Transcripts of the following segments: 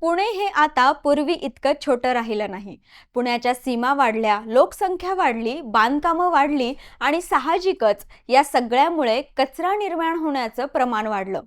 पुणे हे आता पूर्वी इतकं छोटं राहिलं नाही. पुण्याच्या सीमा वाढल्या लोकसंख्या वाढली बांधकामं वाढली आणि साहजिकच या सगळ्यामुळे कचरा निर्माण होण्याचं प्रमाण वाढलं.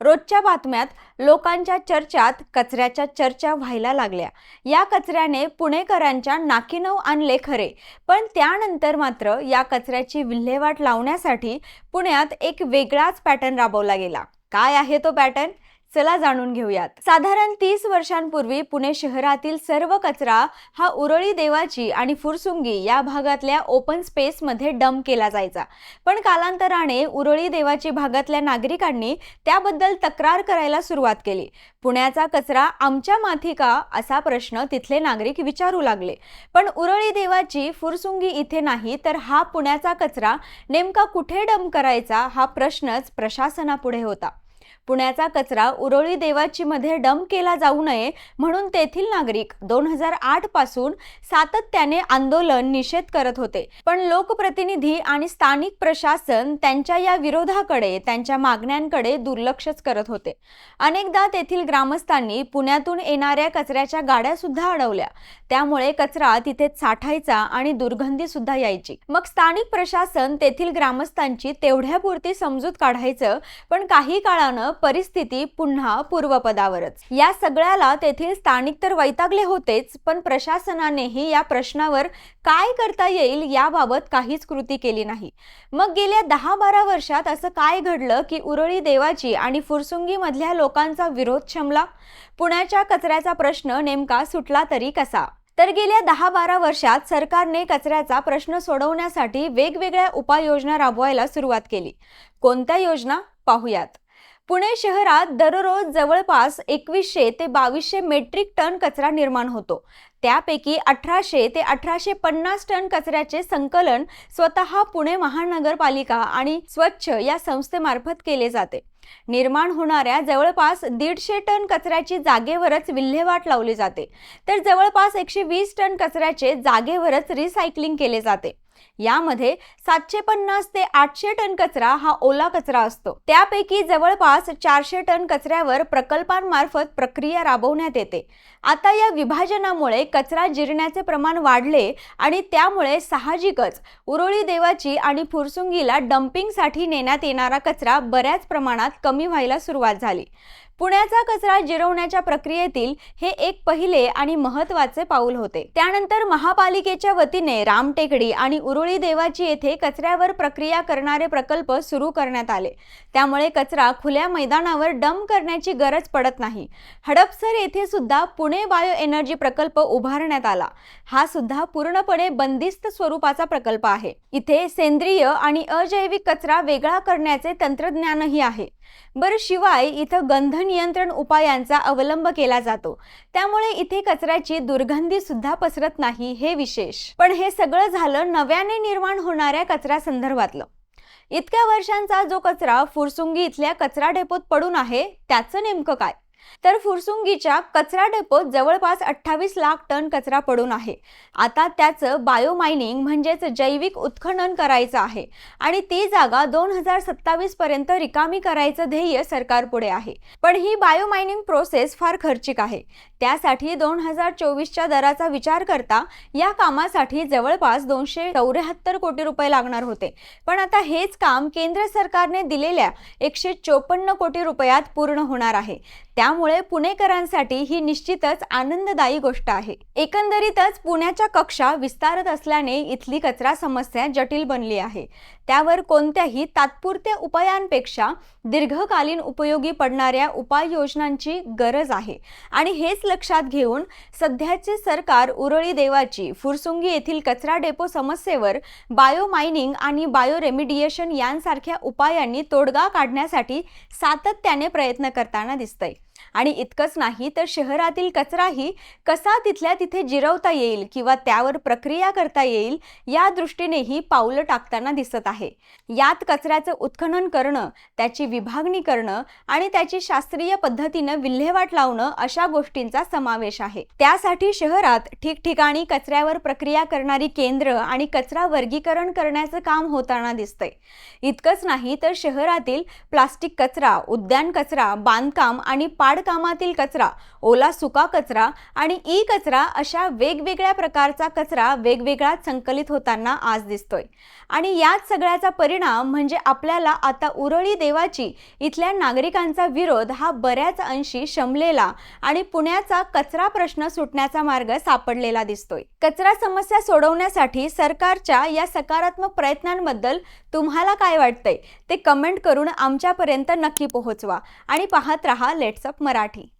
रोजच्या बातम्यात लोकांच्या चर्चात कचऱ्याच्या चर्चा व्हायला लागल्या. या कचऱ्याने पुणेकरांच्या नाकीनऊ आणले खरे. पण त्यानंतर मात्र या कचऱ्याची विल्हेवाट लावण्यासाठी पुण्यात एक वेगळाच पॅटर्न राबवला गेला. काय आहे तो पॅटर्न? चला जाणून घेऊयात. साधारण तीस वर्षांपूर्वी पुणे शहरातील सर्व कचरा हा उरळी देवाची आणि फुरसुंगी या भागातल्या ओपन स्पेसमध्ये डंप केला जायचा. पण कालांतराने उरळी देवाची भागातल्या नागरिकांनी त्याबद्दल तक्रार करायला सुरुवात केली. पुण्याचा कचरा आमच्या माथी का? असा प्रश्न तिथले नागरिक विचारू लागले. पण उरळी देवाची फुरसुंगी इथे नाही तर हा पुण्याचा कचरा नेमका कुठे डंप करायचा हा प्रश्नच प्रशासनापुढे होता. पुण्याचा कचरा उरोळी देवाची मध्ये डंप केला जाऊ नये म्हणून तेथील नागरिक दोन हजार आठपासून सातत्याने आंदोलन निषेध करत होते. पण लोकप्रतिनिधी आणि स्थानिक प्रशासन त्यांच्या या विरोधाकडे त्यांच्या मागण्यांकडे दुर्लक्षच करत होते. अनेकदा तेथील ग्रामस्थांनी पुण्यातून येणाऱ्या कचऱ्याच्या गाड्या सुद्धा अडवल्या. त्यामुळे कचरा तिथे साठायचा आणि दुर्गंधी सुद्धा यायची. मग स्थानिक प्रशासन तेथील ग्रामस्थांची तेवढ्यापुरती समजूत काढायचं पण काही काळानं परिस्थिती पुन्हा पूर्वपदावरच. या सगळ्याला तेथील स्थानिक तर वैतागले होतेच पण प्रशासनानेही या प्रश्नावर काय करता येईल याबाबत काहीच कृती केली नाही. मग गेल्या दहा बारा वर्षात असं काय घडलं की उरळी देवाची आणि फुरसुंगीमधल्या लोकांचा विरोध शमला पुण्याच्या कचऱ्याचा प्रश्न नेमका सुटला तरी कसा? तर गेल्या दहा बारा वर्षात सरकारने कचऱ्याचा प्रश्न सोडवण्यासाठी वेगवेगळ्या उपाययोजना राबवायला सुरुवात केली. कोणत्या योजना? पाहूयात. पुणे शहरात दररोज जवळपास एकवीसशे ते बावीसशे मेट्रिक टन कचरा निर्माण होतो. त्यापैकी अठराशे ते अठराशे पन्नास टन कचऱ्याचे संकलन स्वतः पुणे महानगरपालिका आणि स्वच्छ या संस्थेमार्फत केले जाते. निर्माण होणाऱ्या जवळपास दीडशे टन कचऱ्याची जागेवरच विल्हेवाट लावली जाते. तर जवळपास एकशे वीस टन कचऱ्याचे जागेवरच रिसायकलिंग केले जाते. यामध्ये सातशे पन्नास ते आठशे टन कचरा हा ओला कचरा असतो. त्यापैकी जवळपास चारशे टन कचऱ्यावर प्रकल्पांमार्फत प्रक्रिया राबवण्यात येते. आता या विभाजनामुळे कचरा जिरण्याचे प्रमाण वाढले आणि त्यामुळे साहजिकच उरोळी देवाची आणि फुरसुंगीला डम्पिंगसाठी नेण्यात येणारा कचरा बऱ्याच प्रमाणात कमी व्हायला सुरुवात झाली. पुण्याचा कचरा जिरवण्याच्या प्रक्रियेतील हे एक पहिले आणि महत्त्वाचे पाऊल होते. त्यानंतर महापालिकेच्या वतीने रामटेकडी आणि उरुळी देवाची येथे कचऱ्यावर प्रक्रिया करणारे प्रकल्प सुरू करण्यात आले. त्यामुळे कचरा खुल्या मैदानावर डंप करण्याची गरज पडत नाही. हडपसर येथे सुद्धा पुणे बायो एनर्जी प्रकल्प उभारण्यात आला. हा सुद्धा पूर्णपणे बंदिस्त स्वरूपाचा प्रकल्प आहे. इथे सेंद्रिय आणि अजैविक कचरा वेगळा करण्याचे तंत्रज्ञानही आहे. बरं शिवाय इथं गंधन नियंत्रण उपायांचा अवलंब केला जातो. त्यामुळे इथे कचऱ्याची दुर्गंधी सुद्धा पसरत नाही हे विशेष. पण हे सगळं झालं नव्याने निर्माण होणाऱ्या कचऱ्या संदर्भातलं. इतक्या वर्षांचा जो कचरा फुरसुंगी इथल्या कचरा डेपोत पडून आहे त्याचं नेमकं काय? तर फुरसुंगीच्या कचरा डेपोत जवळपास अठ्ठावीस लाख टन कचरा पडून आहे. आता त्याचं बायोमायनिंग म्हणजेच जैविक उत्खनन करायचं आहे आणि ती जागा दोन हजार सत्तावीस पर्यंत रिकामी करायचं ध्येय सरकारपुढे आहे. पण ही बायोमायनिंग प्रोसेस फार खर्चिक आहे. त्यासाठी दोन हजार चोवीसच्या दराचा विचार करता या कामासाठी जवळपास दोनशे चौऱ्याहत्तर कोटी रुपये लागणार होते. पण आता हेच काम केंद्र सरकारने दिलेल्या एकशे चोपन्न कोटी रुपयात पूर्ण होणार आहे. त्यामुळे पुणेकरांसाठी ही निश्चितच आनंददायी गोष्ट आहे. एकंदरीतच पुण्याच्या कक्षा विस्तारत असल्याने इथली कचरा समस्या जटिल बनली आहे. त्यावर कोणत्याही तात्पुरत्या उपायांपेक्षा दीर्घकालीन उपयोगी पडणाऱ्या उपाययोजनांची गरज आहे. आणि हेच लक्षात घेऊन सध्याचे सरकार उरळी देवाची फुरसुंगी येथील कचरा डेपो समस्येवर बायो मायनिंग आणि बायो रेमिडिएशन यांसारख्या उपायांनी तोडगा काढण्यासाठी सातत्याने प्रयत्न करताना दिसतंय. आणि इतकंच नाही तर शहरातील कचराही कसा तिथल्या तिथे जिरवता येईल किंवा त्यावर प्रक्रिया करता येईल या दृष्टीनेही पावलं टाकताना दिसत आहे. यात कचऱ्याचं उत्खनन करणं त्याची विभागणी करणं आणि त्याची शास्त्रीय पद्धतीनं विल्हेवाट लावणं अशा गोष्टींचा समावेश आहे. त्यासाठी शहरात ठिकठिकाणी कचऱ्यावर प्रक्रिया करणारी केंद्र आणि कचरा वर्गीकरण करण्याचं काम होताना दिसतंय. इतकंच नाही तर शहरातील प्लास्टिक कचरा उद्यान कचरा बांधकाम आणि पा खाडकामातील कचरा ओला सुका कचरा आणि ई कचरा अशा वेगवेगळ्या प्रकारचा कचरा वेगवेगळा संकलित होताना आज दिसतोय. आणि याच सगळ्याचा परिणाम म्हणजे आपल्याला आता उरळी देवाची इथल्या नागरिकांचा विरोध हा बऱ्याच अंशी शमलेला आणि पुण्याचा कचरा प्रश्न सुटण्याचा मार्ग सापडलेला दिसतोय. कचरा समस्या सोडवण्यासाठी सरकारच्या या सकारात्मक प्रयत्नांबद्दल तुम्हाला काय वाटतंय? ते कमेंट करून आमच्यापर्यंत नक्की पोहोचवा आणि पाहत रहा लेट्सअप मराठी.